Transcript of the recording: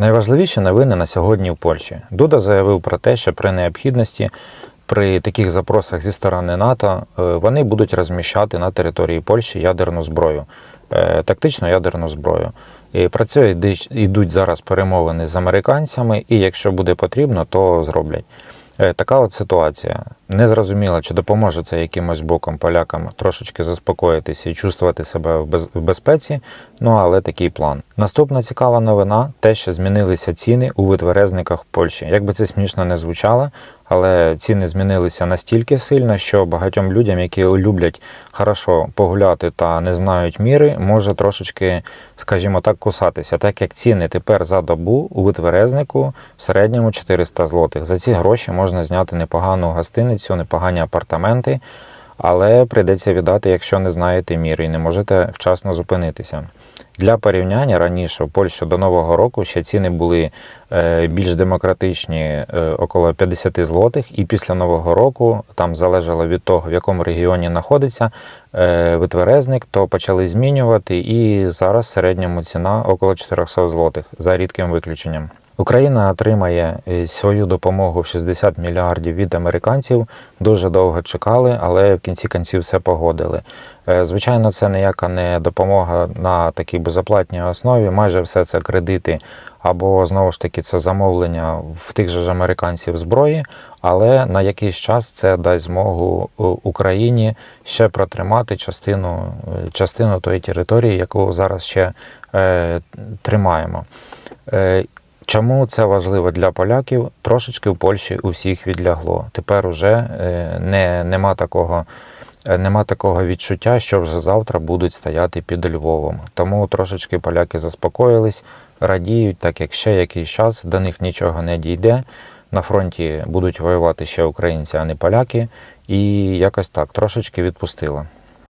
Найважливіші новини на сьогодні в Польщі. Дуда заявив про те, що при необхідності при таких запросах зі сторони НАТО е, вони будуть розміщати на території Польщі ядерну зброю, е, тактичну ядерну зброю. І про це йдуть зараз перемовини з американцями, і якщо буде потрібно, то зроблять. Е, Така от ситуація. Не зрозуміло, чи допоможе це якимось боком полякам трошечки заспокоїтися і чувствувати себе в без- в безпеці. Ну але такий план. Наступна цікава новина: те, що змінилися ціни у витверезниках в Польщі. Як би це смішно не звучало, але ціни змінилися настільки сильно, що багатьом людям, які люблять хорошо погуляти та не знають міри, може трошечки, скажімо так, кусатися, так як ціни тепер за добу у витверезнику в середньому 400 злотих. За ці гроші можна зняти непогану гостиницю, непогані апартаменти, але прийдеться віддати, якщо не знаєте міри і не можете вчасно зупинитися. Для порівняння раніше в Польщі до Нового року ще ціни були е, більш демократичні, е, около 50 злотих, і після Нового року там залежало від того, в якому регіоні знаходиться е, витверезник, то почали змінювати, і зараз в середньому ціна около 400 злотих за рідким виключенням. Україна отримає е, свою допомогу в 60 мільярдів від американців. Дуже довго чекали, але в кінці кінців все погодили. Е, Звичайно, це ніяка не допомога на такій безоплатній основі. Майже все це кредити або знову ж таки це замовлення в тих же ж американців зброї. Але на якийсь час це дасть змогу е, Україні ще протримати частину, частину тої території, яку зараз ще е, тримаємо. Чому це важливо для поляків? Трошечки в Польщі у всіх відлягло. Тепер уже е, не, нема, такого, е, нема такого відчуття, що вже завтра будуть стояти під Львовом. Тому трошечки поляки заспокоїлись, радіють, так як ще якийсь час до них нічого не дійде. На фронті будуть воювати ще українці, а не поляки. І якось так трошечки відпустило.